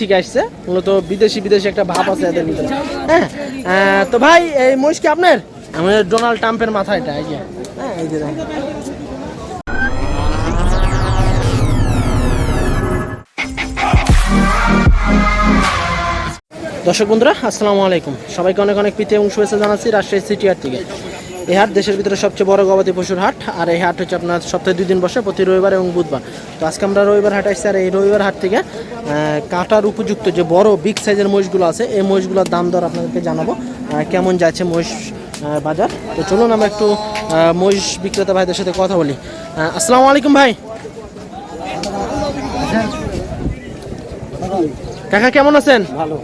থেকে আসছে, মূলত বিদেশি বিদেশি একটা ভাব আছে এদের হ্যাঁ তো ভাই, এই মহিষ কি আপনার? আমাদের ডোনাল্ড ট্রাম্পের মাথা এটা, এই যে। হ্যাঁ দর্শক বন্ধুরা, আসসালামু আলাইকুম। সবাইকে অনেক অনেক প্রীতি এবং শুভেচ্ছা জানাচ্ছি রাজশাহী সিটি হাট থেকে এই হাট দেশের ভিতরে সবচেয়ে বড় গবাদি পশুর হাট আর এই হাট হচ্ছে আপনার সপ্তাহে দুই দিন বসে প্রতি রবিবার এবং বুধবার। তো আজকে আমরা রবিবার হাট আসছি আর এই রবিবার হাট থেকে কাটার উপযুক্ত যে বড় বিগ সাইজের মহিষগুলো আছে এই মহিষগুলোর দাম দর আপনাদেরকে জানাব কেমন যাচ্ছে মহিষ বাজার। তো চলুন আমরা একটু মহিষ বিক্রেতা ভাইদের সাথে কথা বলি। আসসালামু আলাইকুম ভাই। কাকা কেমন আছেন? ভালো।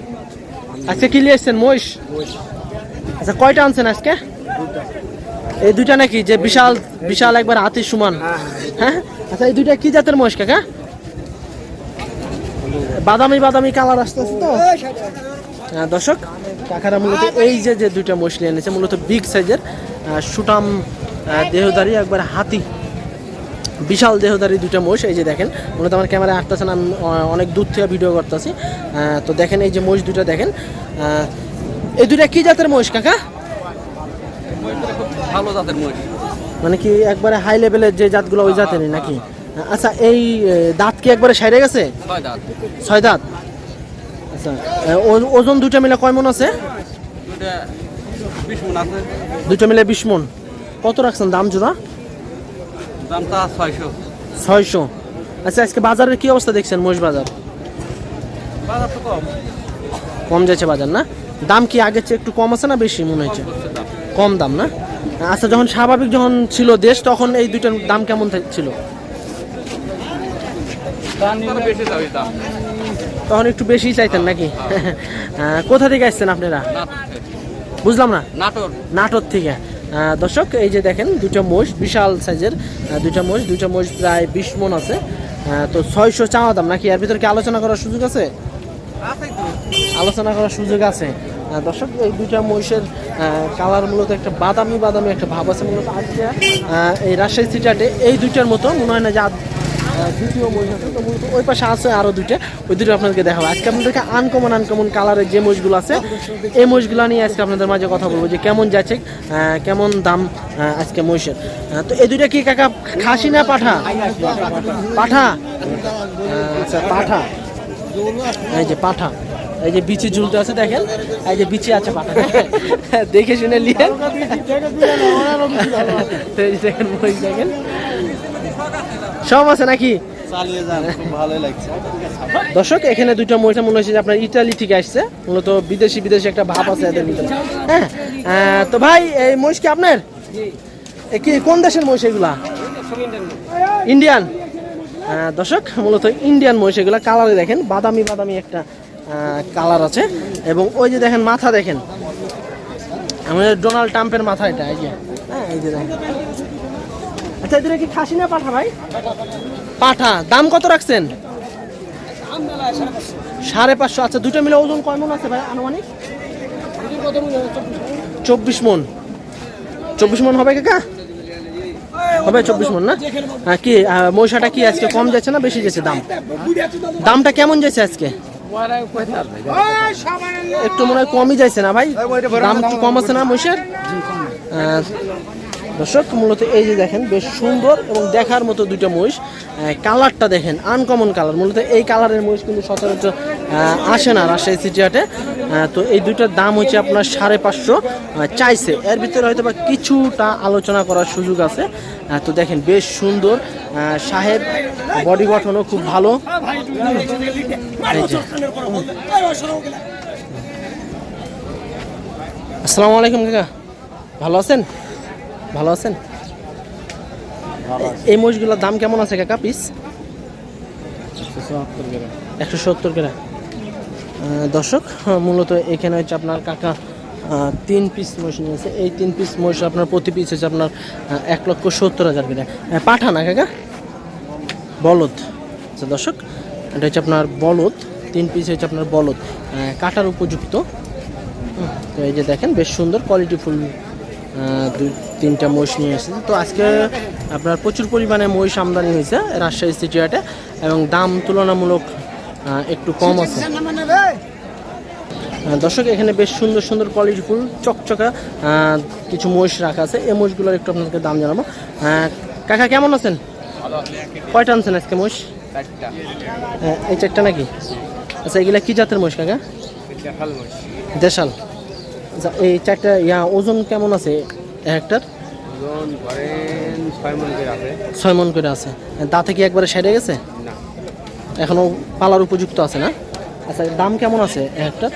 আজকে কি নিয়ে এসছেন মহিষ? আচ্ছা কয়টা আনছেন আজকে? এই দুইটা নাকি? যে বিশাল বিশাল একবার হাতির সমান। হ্যাঁ? আচ্ছা এই দুইটা কি জাতের মহিষ কাকা? বাদামি বাদামি কালার আসতেছে তো? হ্যাঁ, দর্শক কাকারা মূলত এই যে যে দুইটা মহিষ নিয়ে এনেছে মূলত বিগ সাইজের সুটাম আহ, দেহধারী একবার হাতি বিশাল দেহধারী দুইটা মোষ এই যে দেখেন মূলত আমার ক্যামেরায় আসতেছে না আমি অনেক দূর থেকে ভিডিও করতেছি। তো দেখেন এই যে মোষ দুটা দেখেন। এই দুটা কি জাতের মোষ কাকা? ভালো জাতের মহিষ। মানে কি একবারে হাই লেভেলের যে জাতগুলো ওই জাতেরই নাকি? আচ্ছা এই দাঁত কি একবারে সাইরে গেছে? ছয় দাঁত। ছয় দাঁত? আচ্ছা ওজন দুইটা মিলে কয় মন আছে? দুইটা মিলে বিশ মন। কত রাখছেন দাম জোড়া? দামটা ছয়শো। ছয়শো। আচ্ছা আজকে বাজারের কি অবস্থা দেখছেন মোষ বাজার? বাজার তো কম। কম যাচ্ছে বাজার না? দাম কি আগের চেয়ে একটু কম আছে না বেশি মনে হচ্ছে? কম দাম না? আচ্ছা যখন স্বাভাবিক যখন ছিল দেশ তখন এই দুইটার দাম কেমন ছিল? তখন একটু বেশি চাইতেন নাকি? কোথা থেকে আসছেন আপনারা? বুঝলাম না। নাটোর। নাটোর থেকে। দর্শক এই যে দেখেন দুইটা মোষ বিশাল সাইজের দুইটা মোষ দুইটা মোষ প্রায় বিশ মন আছে। তো ছয়শো চাওয়া দাম নাকি? এর ভিতরে কি আলোচনা করার সুযোগ আছে? আছে আলোচনা করার সুযোগ আছে। দর্শক, এই দুইটা মহিষের কালার মূলত একটা বাদামি বাদামি একটা ভাব আছে মূলত আজকে। এই রাজশাহী সিটাটে এই দুইটার মতো, মনে হয় না যে দ্বিতীয় মহিষ আছে, তো মূলত ওই পাশে আছে আরও দুইটা। ওই দুটো আপনাদেরকে দেখাবো। আজকে আপনাদেরকে আনকমন আনকমন কালারের যে মহিষগুলো আছে, এই মহিষগুলো নিয়ে আজকে আপনাদের মাঝে কথা বলব যে কেমন যাচ্ছে কেমন দাম আজকে মহিষের। তো এই দুইটা কি কাকা, খাসি না পাঠা? পাঠা? আচ্ছা পাঠা। এই যে পাঠা। এই যে বিচি ঝুলতে আছে দেখেন এই যে বিচি আছে দেখে শুনে দেখেন মহিষ দেখেন। সব আছে নাকি? দর্শক এখানে দুইটা মহিষা মনে হচ্ছে যে আপনার ইটালি থেকে আসছে। মূলত বিদেশি বিদেশি একটা ভাব আছে এদের ভিতরে। হ্যাঁ? তো ভাই এই মহিষ কি আপনার? কি কোন দেশের মহিষ এগুলা? ইন্ডিয়ান। দর্শক মূলত ইন্ডিয়ান মহিষ এগুলা। কালারে দেখেন বাদামি বাদামি একটা কালার আছে। এবং ওই যে দেখেন মাথা দেখেন। আমাদের ডোনাল্ড ট্রাম্পের মাথা এটা, এই যে। হ্যাঁ এই যে আচ্ছা এদের কি খাসি না পাঠা ভাই? পাঠা। দাম কত রাখছেন? সাড়ে পাঁচশো। আচ্ছা দুটো মিলে ওজন কয় মন আছে ভাই, আনুমানিক? চব্বিশ মন। চব্বিশ মন হবে কাকা? হবে চব্বিশ মন না? হ্যাঁ কি মহিষাটা কি আজকে কম যাচ্ছে না বেশি যাচ্ছে দাম? দামটা কেমন যাচ্ছে আজকে? একটু মনে হয় কমই যাইছে না ভাই? দাম কম আছে না মহিষের? দর্শক, মূলত এই যে দেখেন, বেশ সুন্দর এবং দেখার মতো দুইটা মহিষ কালারটা দেখেন আনকমন কালার মূলত এই কালারের মহিষ কিন্তু সচরাচর আসে না রাজশাহী সিটি হাটে। তো এই দুইটার দাম হচ্ছে আপনার সাড়ে পাঁচশো চাইছে। এর ভিতরে হয়তো বা কিছুটা আলোচনা করার সুযোগ আছে। তো দেখেন, বেশ সুন্দর সাহেব বডি গঠনও খুব ভালো। আসসালামু আলাইকুম, কাকা। ভালো আছেন? ভালো আছেন? এই মহিষগুলোর দাম কেমন আছে কাকা পিস একশো সত্তর আহ, দর্শক মূলত এখানে হচ্ছে আপনার কাকা তিন পিস মহিষ নিয়েছে এই তিন পিস মহিষ আপনার প্রতি পিস হচ্ছে আপনার এক লক্ষ সত্তর হাজার করে। পাঠা না কাকা? বলদ। আচ্ছা দর্শক এটা হচ্ছে আপনার বলদ। তিন পিস হচ্ছে আপনার বলদ। কাটার উপযুক্ত। তো এই যে দেখেন বেশ সুন্দর কোয়ালিটি ফুল দুই তিনটা মহিষ নিয়ে এসেছে। তো আজকে আপনার প্রচুর পরিমাণে মহিষ আমদানি হয়েছে রাজশাহী সিটি হাটে এবং দাম তুলনামূলক একটু কম আছে। দর্শক এখানে বেশ সুন্দর সুন্দর কোয়ালিটি ফুল চকচকা কিছু মহিষ রাখা আছে। এই মহিষগুলোর একটু আপনাদেরকে দাম জানাব। কাকা কেমন আছেন? কয়টা আনছেন আজকে মহিষ? এই চারটা নাকি? আচ্ছা এগুলা কি জাতের মহিষ কাকা? দেশাল। আচ্ছা এই চারটা ইয়া ওজন কেমন আছে? ওজন ছয় মন করে আছে। দাঁতে কি একবারে সেরে গেছে? না। এখনও পালার উপযুক্ত আছে না? আচ্ছা দাম কেমন আছে একটার?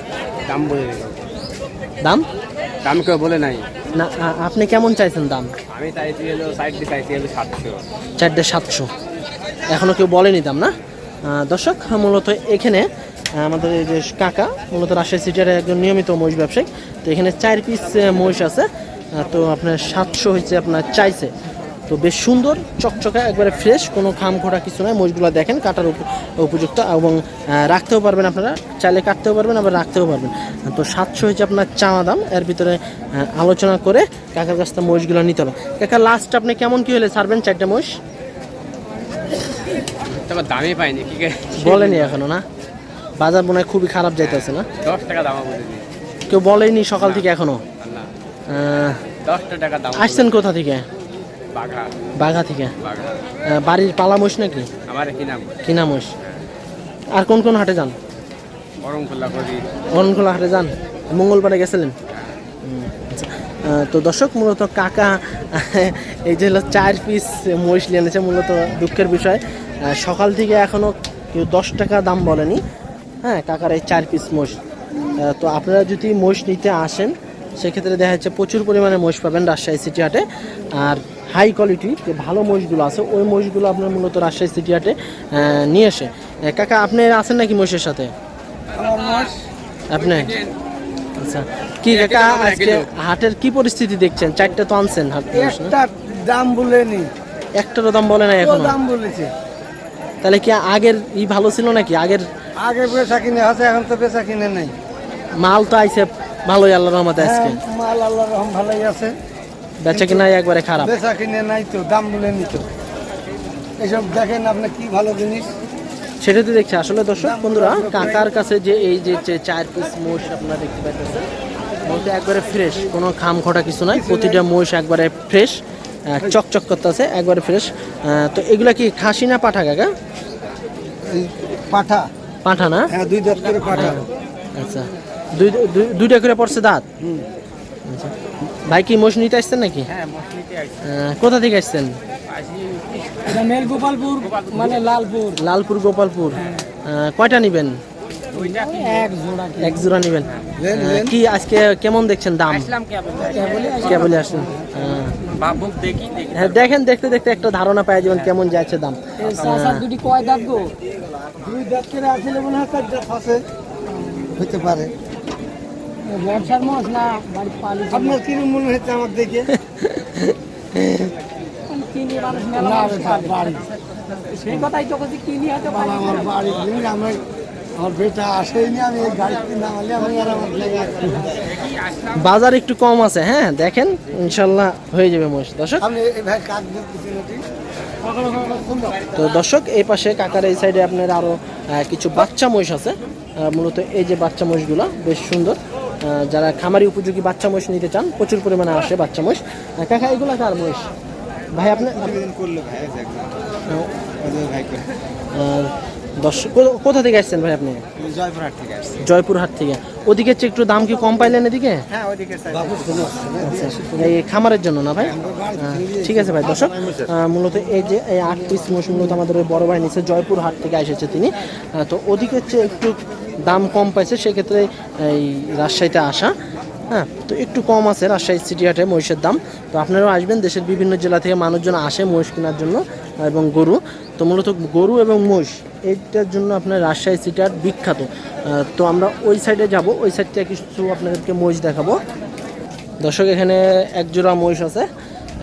দাম বলে দাম? দাম কেউ বলে নাই। না আপনি কেমন চাইছেন দাম? আমি চাইছি হলো সাইড চাইছি হলো সাতশো। চারটে সাতশো। এখনও কেউ বলেনি দাম না? দর্শক মূলত এখানে আমাদের এই যে কাকা মূলত রাজশাহী সিটির একজন নিয়মিত মহিষ ব্যবসায়ী তো এখানে চার পিস মহিষ আছে। তো আপনার সাতশো হয়েছে আপনার চাইছে। তো বেশ সুন্দর চকচকা একবারে ফ্রেশ কোনো খাম খোটা কিছু নয় মহিষগুলো দেখেন কাটার উপ- উপযুক্ত এবং রাখতেও পারবেন আপনারা। চাইলে কাটতেও পারবেন আবার রাখতেও পারবেন। তো সাতশো হয়েছে আপনার চাওয়া দাম। এর ভিতরে আলোচনা করে কাকার কাছ থেকে মহিষগুলো নিতে হবে। কাকা লাস্ট আপনি কেমন কি হলে ছাড়বেন চারটে মহিষ? তবে দামই পাইনি কি বলেনি এখনও না? বাজার মনে হয় খুবই খারাপ যাইতেছে না? দশ টাকা দাম কেউ বলেনি সকাল থেকে এখনও? টাকা দাম। আসছেন কোথা থেকে? বাঘা। বাঘা থেকে? বাড়ির পালা মোষ নাকি? আমার কিনা মোষ। আর কোন কোন হাটে যান? করি। অরণখোলা হাটে যান? মঙ্গলবারে গেছিলেন? আচ্ছা। তো দর্শক মূলত কাকা এই যে হলো চার পিস মহিষ নিয়ে এনেছে মূলত দুঃখের বিষয়। সকাল থেকে এখনও কেউ দশ টাকা দাম বলেনি। হ্যাঁ কাকার এই চার পিস মোষ আহ, তো আপনারা যদি মোষ নিতে আসেন সেক্ষেত্রে দেখা যাচ্ছে প্রচুর পরিমাণে মোষ পাবেন রাজশাহী সিটি হাটে। আর হাই কোয়ালিটি যে ভালো মোষগুলো আছে ওই মোষগুলো আপনার মূলত রাজশাহী সিটি হাটে নিয়ে আসে কাকা আপনি আছেন নাকি মোষের সাথে? আপনি? আচ্ছা। কি কাকা আজকে হাটের কি পরিস্থিতি দেখছেন? চারটা তো আনছেন হাট দাম বলেনি। একটারও দাম বলে না এখনও? দাম বলেছে। তাহলে কি আগের ই ভালো ছিল নাকি? আগের আগে বেচা কিনে আছে এখন তো বেচা কিনে নেই। মাল তো আইছে ভালোই আল্লাহ রহমতে আজকে। হ্যাঁ, মাল আল্লাহ রহম ভালোই আছে। বেচা কিনা একবারে খারাপ। বেচা কিনে নাই তো দাম বলেনি তো। এইসব দেখেন আপনি কি ভালো জিনিস। সেটা তো দেখছি। আসলে দর্শক বন্ধুরা কাকার কাছে যে এই যে চার পিস মোষ আপনারা দেখতে পাচ্ছেন মোষ একবারে ফ্রেশ কোনো খাম খটা কিছু নাই। প্রতিটা মোষ একবারে ফ্রেশ চকচক করতেছে একবারে ফ্রেশ তো এগুলা কি খাসি না পাঠা কাকা? পাঠা। পাঠা না? হ্যাঁ দুই দাঁত করে পাঠা। আচ্ছা। দুইটা করে পড়ছে দাঁত? আচ্ছা। ভাই কি মোষ নিতে আসছেন নাকি? হ্যাঁ কোথা থেকে আসছেন? গোপালপুর মানে লালপুর। লালপুর গোপালপুর। কয়টা নেবেন? এক জোড়া এক জোড়া নেবেন। লেন। কি আজকে কেমন দেখছেন দাম? আসলাম কে কে বলে আসেন আহ, বাবুক দেখি দেখি। হ্যাঁ দেখেন দেখতে দেখতে একটা ধারণা পাই যাবেন কেমন যাচ্ছে দাম। দুটি কয় দাঁত গো? দুই দাঁত করে আসলে মনে হয় আছে। হতে পারে। ব্যবসার মাছ না বাড়ি পালি আপনার কিরম মনে হচ্ছে আমার দেখে? কিনি মানুষ মেলা না মানুষ রে, পালে। বাড়ি। সেই কথাই তো বলছি কিনি হয়তো আমার বাড়ি আমার আমার বেটা আসেনি আমি এই গাড়িতে নামালে আমি আর আমার বাজার একটু কম আছে হ্যাঁ দেখেন ইনশাল্লাহ হয়ে যাবে মহিষ দর্শক? তো দর্শক এই পাশে কাকার এই সাইডে আপনার আরও কিছু বাচ্চা মহিষ আছে। মূলত এই যে বাচ্চা মহিষগুলো বেশ সুন্দর। যারা খামারি উপযোগী বাচ্চা মহিষ নিতে চান প্রচুর পরিমাণে আসে বাচ্চা মহিষ। আহ, কাকা এগুলো কার মহিষ? ভাই আপনি করল ভাই ভাই করে আহ, দর্শক কো- কোথা থেকে আসছেন ভাই আপনি? জয়পুরহাট থেকে আসছি। জয়পুরহাট থেকে। ওদিকে চেয়ে একটু দাম কি কম পাইলেন এদিকে? হ্যাঁ? আচ্ছা, এই খামারের জন্য না ভাই? ঠিক আছে ভাই দর্শক মূলত এই যে এই আট পিস মোষ মূলত আমাদের ওই বড় ভাই নিচে জয়পুর হাট থেকে এসেছে তিনি। তো ওদিকে চেয়ে একটু দাম কম পাইছে সেক্ষেত্রে এই রাজশাহীতে আসা হ্যাঁ? তো একটু কম আছে রাজশাহী সিটি হাটে মহিষের দাম। তো আপনারাও আসবেন দেশের বিভিন্ন জেলা থেকে মানুষজন আসে মহিষ কেনার জন্য এবং গরু। তো মূলত গরু এবং মহিষ এইটার জন্য আপনার রাজশাহী সিটি হাট বিখ্যাত। তো আমরা ওই সাইডে যাব ওই সাইড থেকে কিছু আপনাদেরকে মহিষ দেখাবো। দর্শক এখানে এক জোড়া মহিষ আছে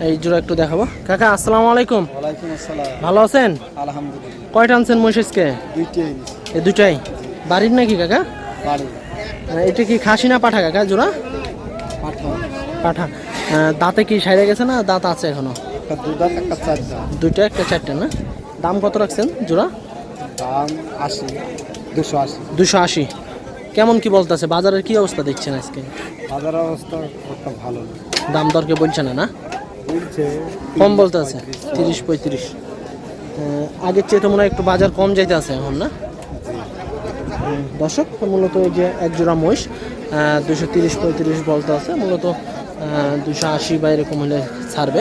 এই জোড়া একটু দেখাবো। কাকা আসসালামু আলাইকুম। ভালো আছেন? আলহামদুলিল্লাহ। কয়টা আনছেন মহিষ আজকে? দুইটাই। এই দুটাই বাড়ির নাকি কাকা? এটা কি খাসি না পাঠা কাকা? জোড়া? পাঠা। দাঁতে কি সাইডে গেছে না দাঁত আছে এখনও? দুইটা একটা চারটে না? দাম কত রাখছেন জোড়া? দাম আশি দুশো আশি। দুশো আশি। কেমন কি বলতেছে? বাজারের কি অবস্থা দেখছেন আজকে? বাজার অবস্থা ভালো দাম দরকে বলছে না না? কম বলতে আছে তিরিশ পঁয়ত্রিশ। আগের চেয়ে তো মনে হয় একটু বাজার কম যাইতে আছে এখন না? দর্শক, মূলত এই যে এক জোড়া মহিষ দুশো তিরিশ পঁয়ত্রিশ বলতে আছে, মূলত দুশো আশি বা এরকম হলে ছাড়বে।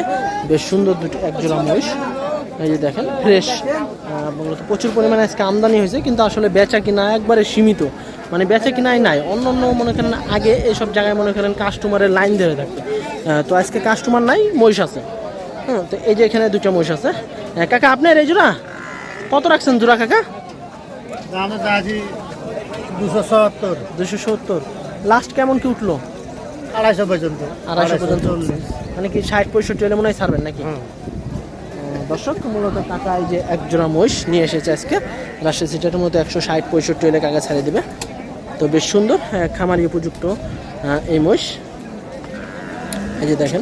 বেশ সুন্দর দুটো এক জোড়া মহিষ। এই যে দেখেন ফ্রেশ মূলত প্রচুর পরিমাণে আজকে আমদানি হয়েছে, কিন্তু আসলে বেচা কিনা একবারে সীমিত। মানে বেচা কিনাই নাই, অন্য অন্য মনে করেন আগে এইসব জায়গায় মনে করেন কাস্টমারের লাইন ধরে থাকতো। তো আজকে কাস্টমার নাই, মহিষ আছে। হ্যাঁ তো এই যে এখানে দুটো মহিষ আছে। কাকা আপনার এই জোড়া? কত রাখছেন জোড়া কাকা? দুশো সত্তর। দুশো সত্তর। লাস্ট কেমন কি উঠল? আড়াইশো পর্যন্ত। আড়াইশো পর্যন্ত মানে কি ষাট পঁয়ষট্টি হলে মনে হয় ছাড়বেন নাকি? হুম। দর্শক মূলত কাকা এই যে এক জোড়া মহিষ নিয়ে এসেছে আজকে। রাজশাহী সিটার মতো একশো ষাট পঁয়ষট্টি হলে কাকা ছেড়ে দেবে। তো বেশ সুন্দর আহ, খামারি উপযুক্ত আহ, এই মহিষ। এই যে দেখেন।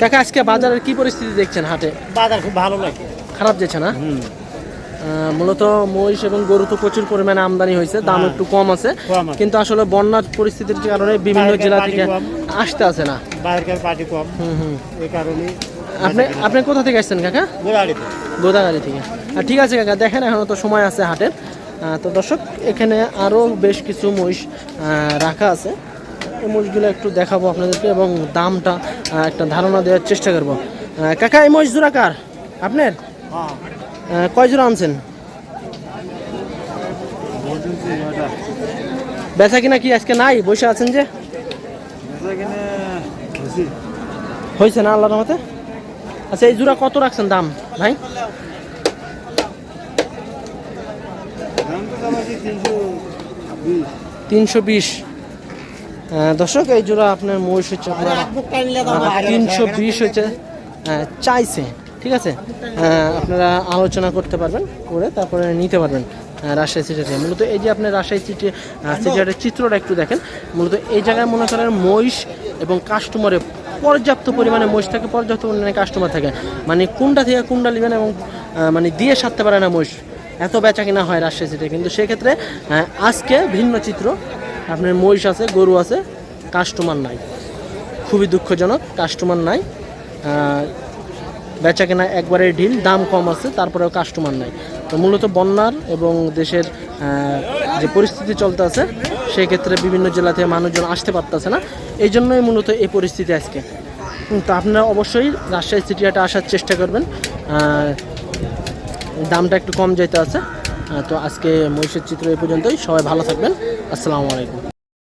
কাকা আজকে বাজারের কি পরিস্থিতি দেখছেন হাটে? বাজার খুব ভালো লাগে খারাপ যাচ্ছে না? আহ, মূলত মহিষ এবং গরু তো প্রচুর পরিমাণে আমদানি হয়েছে দাম হ্যাঁ। একটু কম আছে। কিন্তু আসলে বন্যার পরিস্থিতির কারণে বিভিন্ন জেলা থেকে আসতে আছে না। বাইরের পার্টি কম। হুম হুম। এই কারণে আপনি আপনি কোথা থেকে আসছেন কাকা? গোদাগাড়ি থেকে। ঠিক আছে কাকা দেখেন এখনও তো সময় আছে হাটের তো দর্শক এখানে আরও বেশ কিছু মহিষ রাখা আছে। এই মহিষগুলো একটু দেখাবো আপনাদেরকে এবং দামটা একটা ধারণা দেওয়ার চেষ্টা করব। কাকা এই মহিষ জোড়া কার? আপনার? হ্যাঁ। কয় জোড়া আনছেন? বেচা কিনা কি আজকে নাই? বসে আছেন যে? হয়েছে না আল্লাহর মতে আচ্ছা এই জোড়া কত রাখছেন দাম ভাই? তিনশো বিশ। দর্শক এই জোড়া আপনার মহিষ হচ্ছে আপনার তিনশো বিশ হচ্ছে চাইছে। ঠিক আছে? আপনারা আলোচনা করতে পারবেন করে তারপরে নিতে পারবেন রাজশাহী সিটি থেকে। মূলত এই যে আপনি রাজশাহী সিটি সিটিহাটের চিত্রটা একটু দেখেন। মূলত এই জায়গায় মনে করেন মহিষ এবং কাস্টমারে পর্যাপ্ত পরিমাণে মহিষ থাকে পর্যাপ্ত পরিমাণে কাস্টমার থাকে। মানে কোনটা থেকে কোনটা নেবেন এবং মানে দিয়ে সারতে পারে না মহিষ? এত বেচা কিনা হয় রাজশাহী সিটি কিন্তু সেক্ষেত্রে আজকে ভিন্ন চিত্র। আপনার মহিষ আছে গরু আছে কাস্টমার নাই। খুবই দুঃখজনক কাস্টমার নাই। বেচা কেনা একবারে ঢিল দাম কম আছে, তারপরেও কাস্টমার নাই। তো মূলত বন্যার এবং দেশের যে পরিস্থিতি চলতে আছে সেই ক্ষেত্রে বিভিন্ন জেলা থেকে মানুষজন আসতে পারতেছে না। এই জন্যই মূলত এই পরিস্থিতি আজকে। তো আপনারা অবশ্যই রাজশাহী সিটি হাটে আসার চেষ্টা করবেন। দামটা একটু কম যেতে আছে। তো আজকে মহিষের চিত্র এই পর্যন্তই। সবাই ভালো থাকবেন। আসসালামু আলাইকুম।